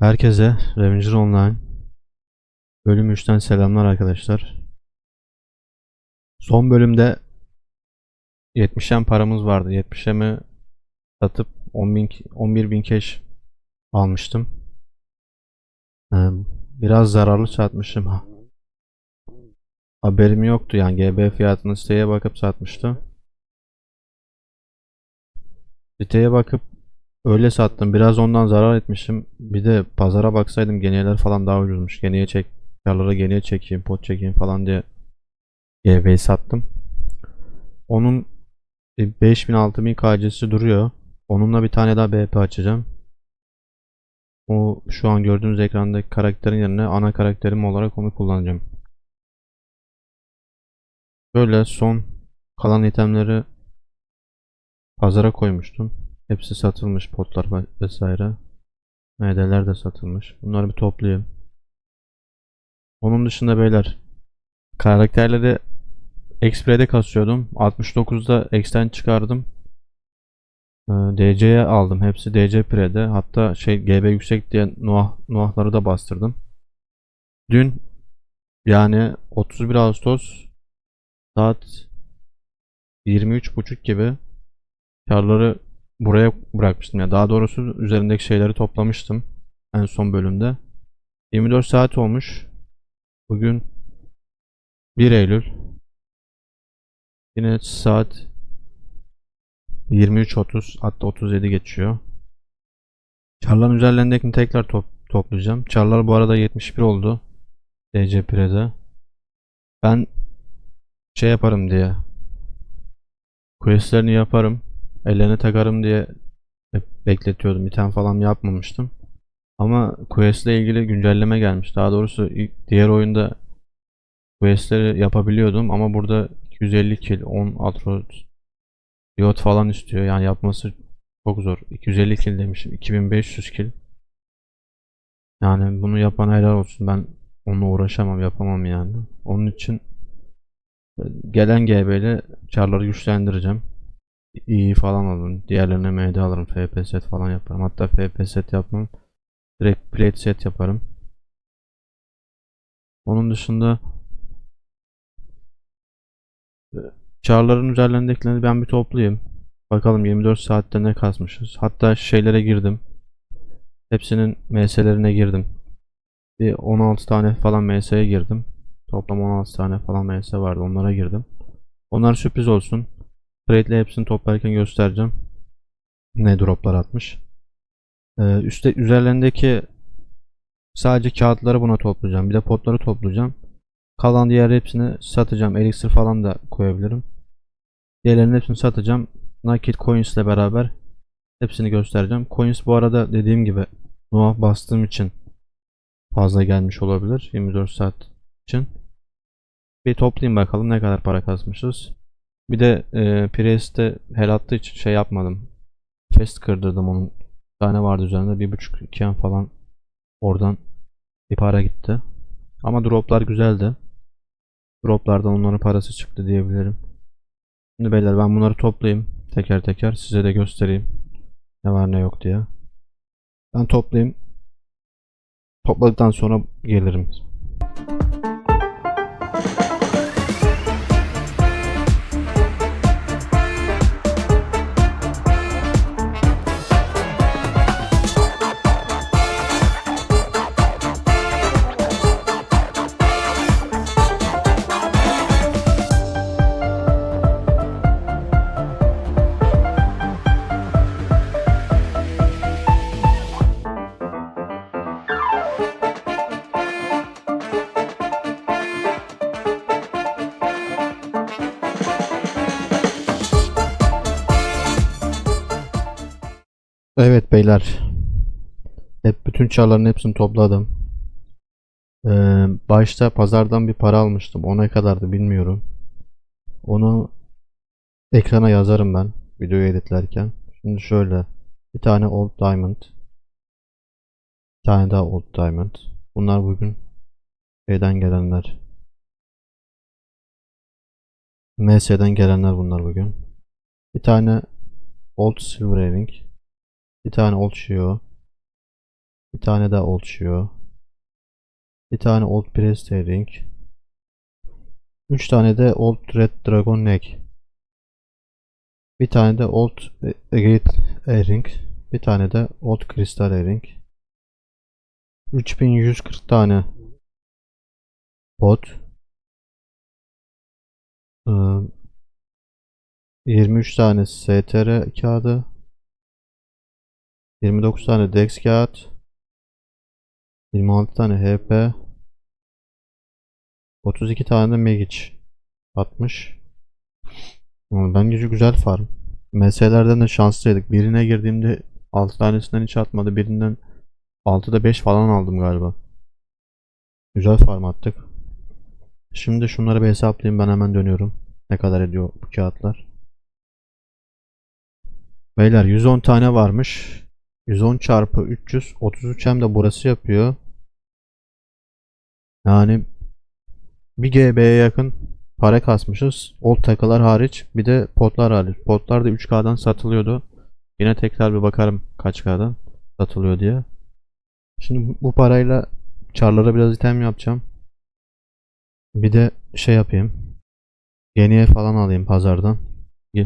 Herkese Revenger Online bölüm 3'ten selamlar arkadaşlar. Son bölümde 70'en paramız vardı. 70'e mi satıp 10.000 11.000 cash almıştım. Ee, Biraz zararlı satmışım. Ha- Haberim yoktu yani GB fiyatını siteye bakıp satmıştım. Siteye bakıp öyle sattım. Biraz ondan zarar etmişim. Bir de pazara baksaydım geniyeler falan daha ucuzmuş. Geniye çek, karları geniye çekeyim, pot çekeyim falan diye GB'yi sattım. Onun 5000 6000 KC'si duruyor. Onunla bir tane daha BP açacağım. O şu an gördüğünüz ekrandaki karakterin yerine ana karakterim olarak onu kullanacağım. Böyle son kalan itemleri pazara koymuştum. Hepsi satılmış potlar ve- vesaire. MD'ler de satılmış. Bunları bir toplayayım. Onun dışında beyler karakterleri Xpre'de kasıyordum. 69'da X'ten çıkardım. Ee, DC'ye aldım. Hepsi DC Pre'de. Hatta şey GB yüksek diye Noah, Noah'ları da bastırdım. Dün yani 31 Ağustos saat 23.30 gibi karları buraya bırakmıştım ya. Daha doğrusu üzerindeki şeyleri toplamıştım en son bölümde. 24 saat olmuş. Bugün 1 Eylül. Yine saat 23.30 hatta 37 geçiyor. Çarların üzerlerindekini tekrar top toplayacağım. Çarlar bu arada 71 oldu. DC Pre'de. Ben şey yaparım diye questlerini yaparım. Ellerine takarım diye bekletiyordum. İtem falan yapmamıştım. Ama quest ile ilgili güncelleme gelmiş. Daha doğrusu diğer oyunda questleri yapabiliyordum ama burada 250 kill, 10 atrot, diot falan istiyor. Yani yapması çok zor. 250 kill demişim. 2500 kill. Yani bunu yapan helal olsun. Ben onunla uğraşamam, yapamam yani. Onun için gelen GB ile çarları güçlendireceğim. İyi falan alırım. Diğerlerine MD alırım. FP set falan yaparım. Hatta FP set yapmam. Direkt plate set yaparım. Onun dışında e, çarların üzerlerindekileri ben bir toplayayım. Bakalım 24 saatte ne kasmışız. Hatta şeylere girdim. Hepsinin MS'lerine girdim. Bir 16 tane falan MS'ye girdim. Toplam 16 tane falan MS vardı. Onlara girdim. Onlar sürpriz olsun. Trade'le hepsini toplarken göstereceğim. Ne droplar atmış. Ee, üstte üzerlerindeki sadece kağıtları buna toplayacağım. Bir de potları toplayacağım. Kalan diğer hepsini satacağım. Elixir falan da koyabilirim. Diğerlerinin hepsini satacağım. Naked Coins ile beraber hepsini göstereceğim. Coins bu arada dediğim gibi Noah bastığım için fazla gelmiş olabilir. 24 saat için. Bir toplayayım bakalım ne kadar para kasmışız. Bir de e, Priest'te hel attığı için şey yapmadım. Fest kırdırdım onun. Bir tane vardı üzerinde. Bir buçuk iki yan falan oradan bir para gitti. Ama droplar güzeldi. Droplardan onların parası çıktı diyebilirim. Şimdi beyler ben bunları toplayayım. Teker teker size de göstereyim. Ne var ne yok diye. Ben toplayayım. Topladıktan sonra gelirim. Evet beyler. Hep bütün çarların hepsini topladım. Ee, başta pazardan bir para almıştım. O ne kadardı bilmiyorum. Onu ekrana yazarım ben videoyu editlerken. Şimdi şöyle bir tane Old Diamond. Bir tane daha Old Diamond. Bunlar bugün şeyden gelenler. MS'den gelenler bunlar bugün. Bir tane Old Silver Earring. Bir tane Old Shio. Bir tane daha Old Shio. Bir tane Old Press Ring. 3 tane de Old Red Dragon Neck. Bir tane de Old Agate Earring. Bir tane de Old Crystal Earring. 3140 tane pot. Ee, 23 tane STR kağıdı. 29 tane Dex kağıt. 26 tane HP. 32 tane de Magic. 60. Ama Bence güzel farm. MS'lerden de şanslıydık. Birine girdiğimde 6 tanesinden hiç atmadı. Birinden 6'da 5 falan aldım galiba. Güzel farm attık. Şimdi şunları bir hesaplayayım ben hemen dönüyorum. Ne kadar ediyor bu kağıtlar? Beyler 110 tane varmış. 110 çarpı 300 33 hem de burası yapıyor. Yani bir GB'ye yakın para kasmışız. Old takılar hariç bir de potlar hariç. Potlar da 3K'dan satılıyordu. Yine tekrar bir bakarım kaç K'dan satılıyor diye. Şimdi bu- parayla çarlara biraz item yapacağım. Bir de şey yapayım. Geniye falan alayım pazardan.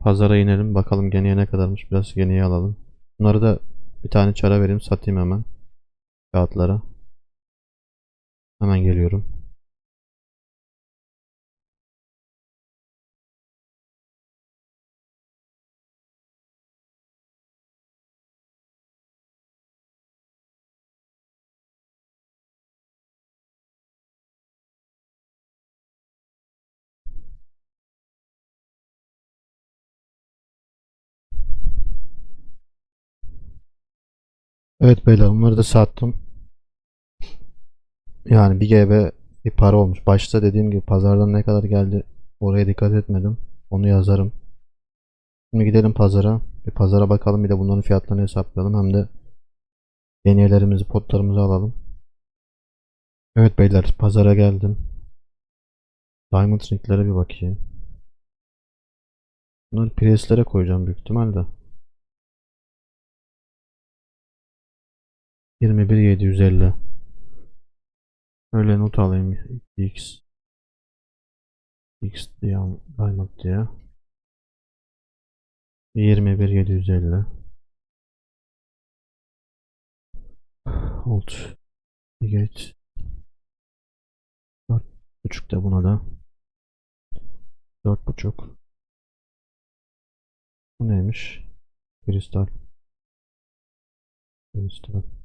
Pazara inelim bakalım geniye ne kadarmış. Biraz geniye alalım. Bunları da bir tane çara vereyim satayım hemen. Kağıtlara. Hemen geliyorum. Evet beyler bunları da sattım. Yani bir GB bir para olmuş. Başta dediğim gibi pazardan ne kadar geldi oraya dikkat etmedim. Onu yazarım. Şimdi gidelim pazara. Bir pazara bakalım bir de bunların fiyatlarını hesaplayalım. Hem de yeniyelerimizi potlarımızı alalım. Evet beyler pazara geldim. Diamond ringlere bir bakayım. Bunları preslere koyacağım büyük ihtimalle. 21750 Öyle not alayım. X. X diye Diamond diye. 21750 Alt. Gate 4.5 da buna da. 4.5 Bu neymiş? Kristal. Kristal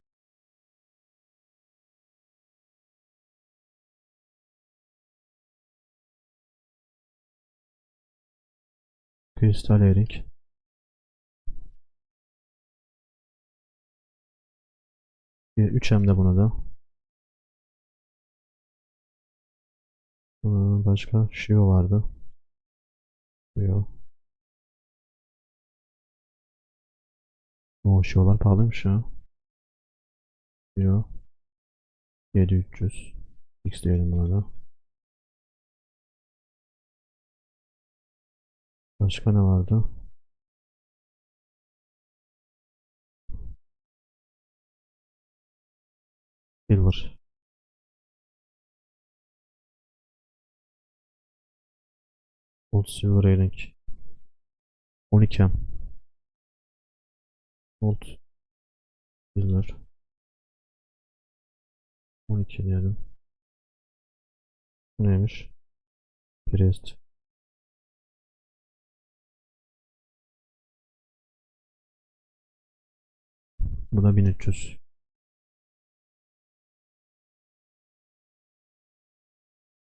Kristal erik. Bir 3M de buna da. Ee, Başka Shio vardı. Shio. O Shio'lar pahalıymış ya. Shio. 7300. X diyelim buna da. Başka ne vardı? Silver. Gold Silver Earring. 12M. Gold Silver. 12 diyelim. Neymiş? Priest. Bu da 1300.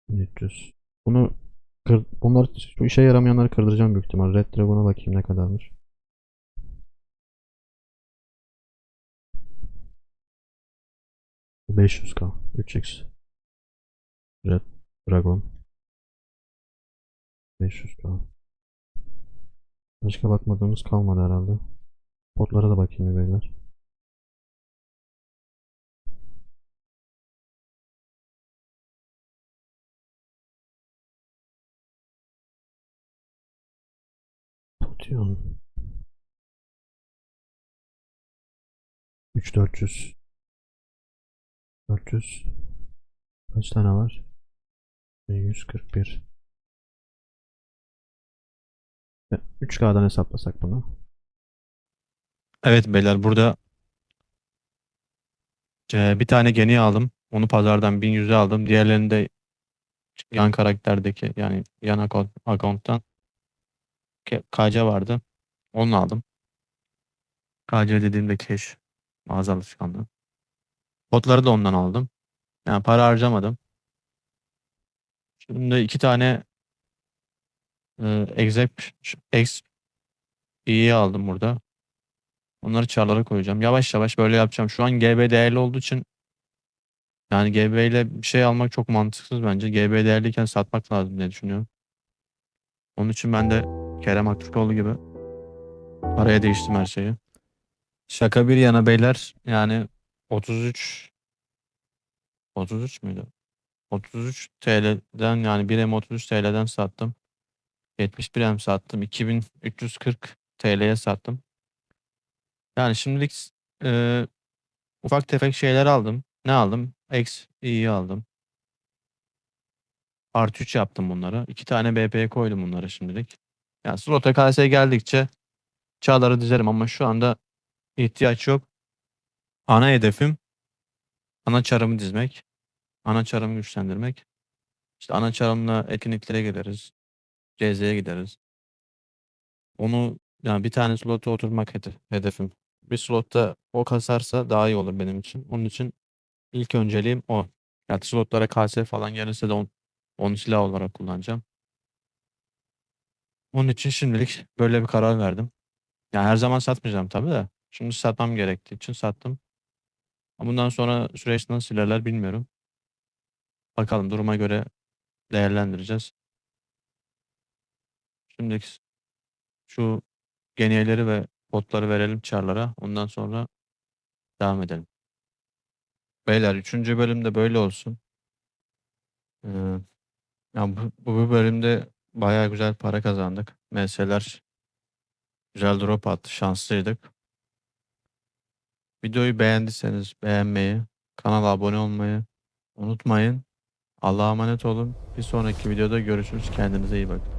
%300. Bunu kır, bunlar şu işe yaramayanları kırdıracağım büyük ihtimal. Red Dragon'a bakayım ne kadarmış. Bu 500k. 3x. Red Dragon. 500k. Başka bakmadığımız kalmadı herhalde. Potlara da bakayım beyler. Potion. 3400. 400 kaç tane var? 141 Ve 3K'dan hesaplasak bunu. Evet beyler burada e, bir tane geni aldım. Onu pazardan 1100'e aldım. Diğerlerini de yan karakterdeki yani yan account, account'tan KC vardı. Onu aldım. KC dediğimde cash mağaza alışkanlığı. Botları da ondan aldım. Yani para harcamadım. Şimdi iki tane e, exec ex iyi aldım burada. Onları çarlara koyacağım. Yavaş yavaş böyle yapacağım. Şu an GB değerli olduğu için yani GB ile bir şey almak çok mantıksız bence. GB değerliyken satmak lazım diye düşünüyorum. Onun için ben de Kerem Aktürkoğlu gibi paraya değiştim her şeyi. Şaka bir yana beyler yani 33 33 müydü? 33 TL'den yani 1 M 33 TL'den sattım. 71 M sattım. 2340 TL'ye sattım. Yani şimdilik e, ufak tefek şeyler aldım. Ne aldım? X iyi aldım. Artı 3 yaptım bunları. İki tane BP koydum bunları şimdilik. Yani slot KS geldikçe çağları dizerim ama şu anda ihtiyaç yok. Ana hedefim ana çarımı dizmek. Ana çarımı güçlendirmek. İşte ana çarımla etkinliklere gideriz. CZ'ye gideriz. Onu yani bir tane slota oturmak hede- hedefim. Bir slotta o kasarsa daha iyi olur benim için. Onun için ilk önceliğim o. Yani slotlara KS falan gelirse de on, onu silah olarak kullanacağım. Onun için şimdilik böyle bir karar verdim. Yani her zaman satmayacağım tabii de. Şimdi satmam gerektiği için sattım. Ama bundan sonra süreç nasıl ilerler bilmiyorum. Bakalım duruma göre değerlendireceğiz. Şimdilik şu geniyeleri ve botları verelim çarlara. Ondan sonra devam edelim. Beyler 3. bölümde böyle olsun. Ee, ya bu, bu bölümde bayağı güzel para kazandık. MS'ler güzel drop attı. Şanslıydık. Videoyu beğendiyseniz beğenmeyi, kanala abone olmayı unutmayın. Allah'a emanet olun. Bir sonraki videoda görüşürüz. Kendinize iyi bakın.